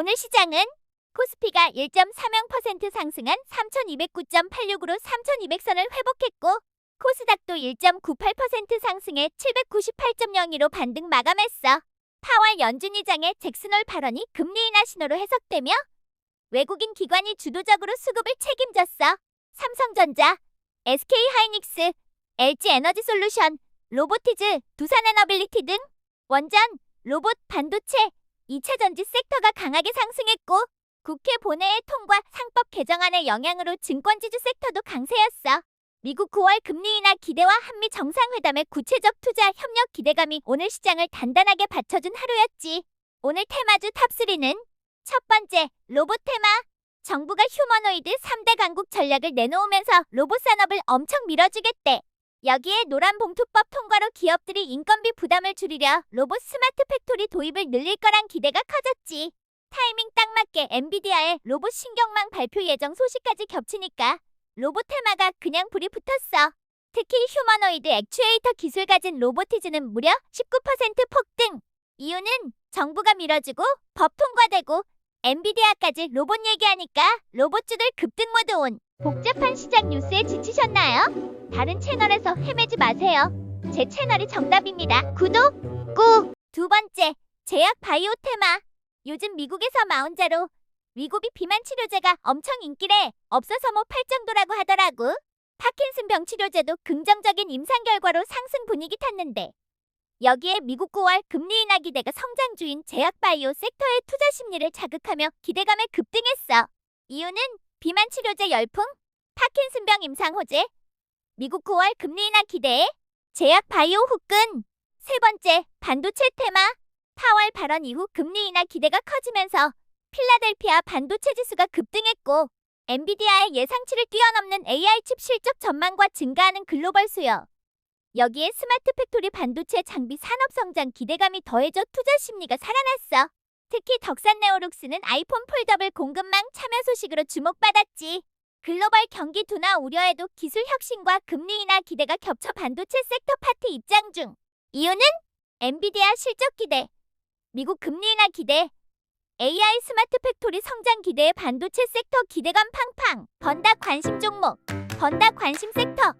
오늘 시장은 코스피가 1.30% 상승한 3209.86으로 3200선을 회복했고 코스닥도 1.98% 상승해 798.02로 반등 마감했어. 파월 연준 의장의 잭슨홀 발언이 금리 인하 신호로 해석되며 외국인 기관이 주도적으로 수급을 책임졌어. 삼성전자, SK하이닉스, LG에너지솔루션, 로보티즈, 두산에너빌리티 등 원전, 로봇, 반도체, 2차 전지 섹터가 강하게 상승했고 국회 본회의 통과 상법 개정안의 영향으로 증권지주 섹터도 강세였어. 미국 9월 금리 인하 기대와 한미 정상회담의 구체적 투자 협력 기대감이 오늘 시장을 단단하게 받쳐준 하루였지. 오늘 테마주 탑3는 첫 번째, 로봇 테마. 정부가 휴머노이드 3대 강국 전략을 내놓으면서 로봇 산업을 엄청 밀어주겠대. 여기에 노란 봉투법 통과로 기업들이 인건비 부담을 줄이려 로봇 스마트 팩토리 도입을 늘릴 거란 기대가 커졌지. 타이밍 딱 맞게 엔비디아의 로봇 신경망 발표 예정 소식까지 겹치니까 로봇 테마가 그냥 불이 붙었어. 특히 휴머노이드 액추에이터 기술 가진 로보티즈는 무려 19% 폭등. 이유는 정부가 밀어주고 법 통과되고 엔비디아까지 로봇 얘기하니까 로봇주들 급등 모드 온. 복잡한 시장 뉴스에 지치셨나요? 다른 채널에서 헤매지 마세요. 제 채널이 정답입니다. 구독 꾹! 두 번째, 제약 바이오 테마. 요즘 미국에서 마운자로 위고비 비만 치료제가 엄청 인기래 없어서 뭐팔 정도라고 하더라고. 파킨슨병 치료제도 긍정적인 임상 결과로 상승 분위기 탔는데 여기에 미국 9월 금리 인하 기대가 성장 주인 제약 바이오 섹터의 투자 심리를 자극하며 기대감에 급등했어. 이유는 비만 치료제 열풍, 파킨슨병 임상 호재, 미국 9월 금리 인하 기대에 제약 바이오 후끈. 세 번째, 반도체 테마. 파월 발언 이후 금리 인하 기대가 커지면서 필라델피아 반도체 지수가 급등했고 엔비디아의 예상치를 뛰어넘는 AI 칩 실적 전망과 증가하는 글로벌 수요. 여기에 스마트 팩토리 반도체 장비 산업 성장 기대감이 더해져 투자 심리가 살아났어. 특히 덕산 네오룩스는 아이폰 폴더블 공급망 참여 소식으로 주목받았지. 글로벌 경기 둔화 우려에도 기술 혁신과 금리 인하 기대가 겹쳐 반도체 섹터 파트 입장 중. 이유는 엔비디아 실적 기대, 미국 금리 인하 기대, AI 스마트 팩토리 성장 기대에 반도체 섹터 기대감 팡팡. 번다 관심 종목, 번다 관심 섹터.